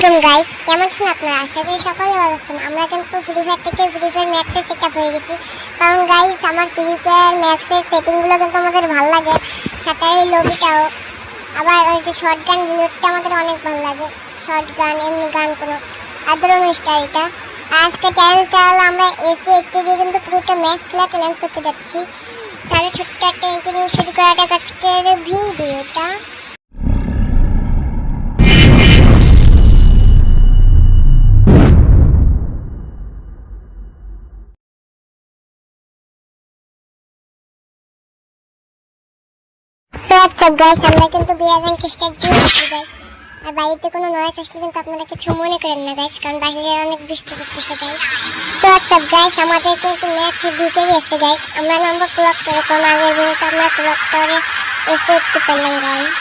আলাইকুম গাইস, কেমন আছেন আপনারা? আশা করি সকলে ভালো আছেন। আমরা কিন্তু ফ্রি ফায়ার থেকে ফ্রি ফায়ার ম্যাক্সে সেট আপ হয়ে গেছি। কারণ গাইস, আমার ফ্রি ফায়ার ম্যাক্সের সেটিংগুলো কিন্তু আমাদের ভালো লাগে। সাথে এই লবিটাও আবার ওই যে শর্ট গান রিলোডটা আমাদের অনেক ভালো লাগে। শর্ট গান, এমনি গান কোনো আদরণ স্টার এটা। আজকে চ্যালেঞ্জটা হলো আমরা এসি একটি দিয়ে কিন্তু পুরোটা ম্যাচ খেলা চ্যালেঞ্জ করতে যাচ্ছি। তাহলে ছোট্ট একটা ইন্টারভিউ শুরু করাটা আজকের ভিডিওটা সো হোয়াটসঅ্যাপ গাইস আমরা কিন্তু বিয়ার র্যাঙ্ক স্টার্ট দিয়েছি গাইস আর বাড়িতে কোনো নয়েজ আসলে কিন্তু আপনারা কিছু মনে করেন না গাইস কারণ বাইরে অনেক বৃষ্টি পড়তেছে গাইস সো হোয়াটসঅ্যাপ গাইস আমাদের কিন্তু ম্যাচ ঢুকে গেছে গাইস আমরা নাম্বার ক্লক করে, কোন আগের ভিডিওতে আমরা ক্লক করে এসে একটু পেলাম গাইস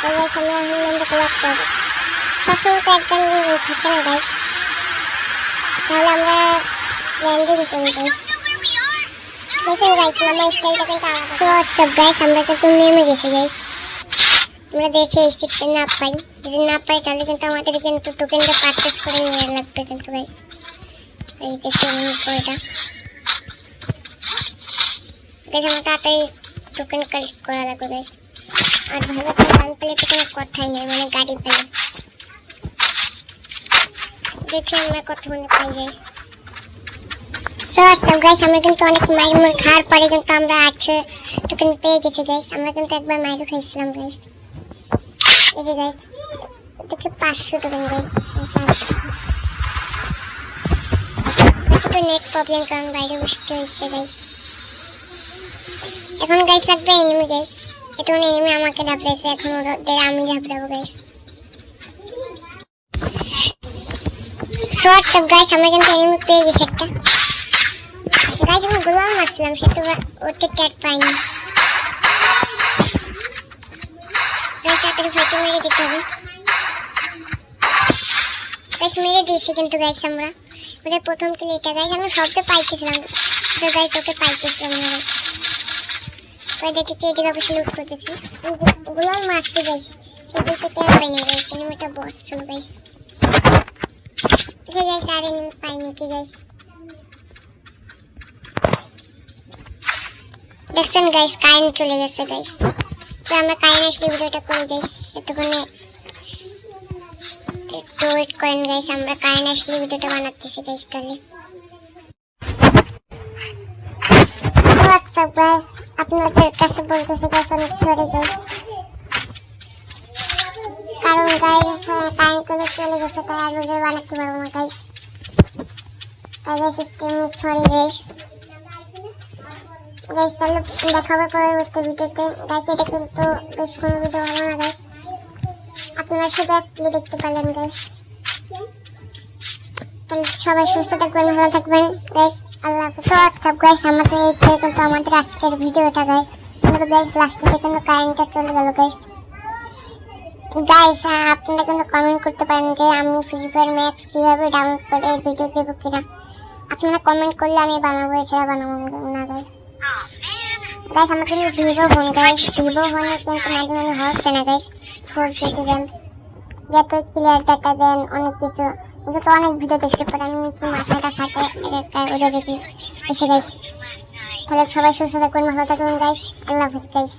তো গাইস আমরা এখন নাম্বার ক্লক করে। সবসময় তো একদম থাকে না গাইস তাহলে আমরা ল্যান্ডিং করি গাইস দেখেন গাইস, আমার স্টাইলটা কিন্তু আমরা দেখে এই না পাই। যদি না পাই তাহলে কিন্তু আমাদের কিন্তু টোকেনটা পারচেস করে নিয়ে লাগবে কিন্তু গাইস এই দেখে টোকেন কালেক্ট করা লাগবে আর ভালো করে গান পেলে তো কথাই নেই মানে গাড়ি পেলে দেখে আমরা কথা মনে পাই গাইস হোয়াটসঅ্যাপ গাইস আমরা কিন্তু অনেক মাইর মুর খাওয়ার পরে কিন্তু আমরা আটশো টোকেন পেয়ে গেছি গাইস আমরা কিন্তু একবার মাইরও খাইছিলাম গাইস এই যে গাইস দেখে পাঁচশো টোকেন গাইস একটু নেট প্রবলেম কারণ বাইরে বসতে হয়েছে গাইস এখন গাইস লাগবে এনিমি গাইস এখন এনিমি আমাকে দাবড়াইছে এখন ওদের আমি দাবড়াবো গাইস সো হোয়াটসঅ্যাপ গাইস আমরা কিন্তু এনিমি পেয়ে গেছি একটা। গাইজ আমি গোলাম মারছিলাম সে তো ওতে ট্যাট পাইনি মেরে দিতে হবে দিয়েছি কিন্তু গাইজ আমরা ওদের প্রথম কিল এটা গাইজ আমি সবকে পাইতেছিলাম তো গাইজ ওকে পাইতেছিলাম গাইজ ওই দেখে কে এদিকে অবশ্যই লুট করতেছি গোলাম মারছি গাইজ সেগুলো তো ট্যাট পাইনি গাইজ এনিমিটা বট ছিল গাইজ ঠিক আছে আর এনিমি পাইনি কি গাইজ দেখছেন গাইস কারেন্ট চলে গেছে গাইস তো আমরা কারেন্ট আসলে ভিডিওটা করে গাইস এতক্ষণে একটু ওয়েট করেন গাইস আমরা কারেন্ট আসলে ভিডিওটা বানাতেছি গাইস তাহলে। হোয়াটসঅ্যাপ গাইস আপনাদের কাছে বলতেছি গাইস অনেক সরি গাইস কারণ গাইস কারেন্ট করে চলে গেছে, তাই আর ভিডিও বানাতে পারব না গাইস তাই guys system sorry guys guys তাহলে দেখাবে পরবর্তী ভিডিওতে। গাইস এটা কিন্তু বেশ কোনো ভিডিও না গাইস আপনারা শুধু দেখতে পেলেন গাইস সবাই সুস্থ থাকবেন, ভালো থাকবেন আল্লাহ সব গাইস আমাদের এই ছিল কিন্তু আমাদের আজকের ভিডিওটা গাইস আমাদের গাইস লাস্টে কিন্তু কারেন্টটা চলে গেল গাইস গাইস আপনারা কিন্তু কমেন্ট করতে পারেন যে আমি ফ্রি ফায়ার ম্যাক্স কীভাবে ডাউনলোড করে এই ভিডিও দেবো কিনা। আপনারা কমেন্ট করলে আমি বানাবো, এছাড়া বানাবো না। গাইস গাইস আমার কিন্তু ভিভো ফোন গাইস ভিভো ফোনে কিন্তু মাঝে মাঝে হচ্ছে না গাইস ফোর জিবি র্যাম যত ক্লিয়ার ডাটা দেন অনেক কিছু। ওগুলো তো অনেক ভিডিও দেখছি পরে আমি কি মাথাটা ফাটে ওদের দেখি। এসে গাইস তাহলে সবাই সুস্থ থাকবেন ভালো থাকবেন গাইস আল্লাহ হাফিজ গাইস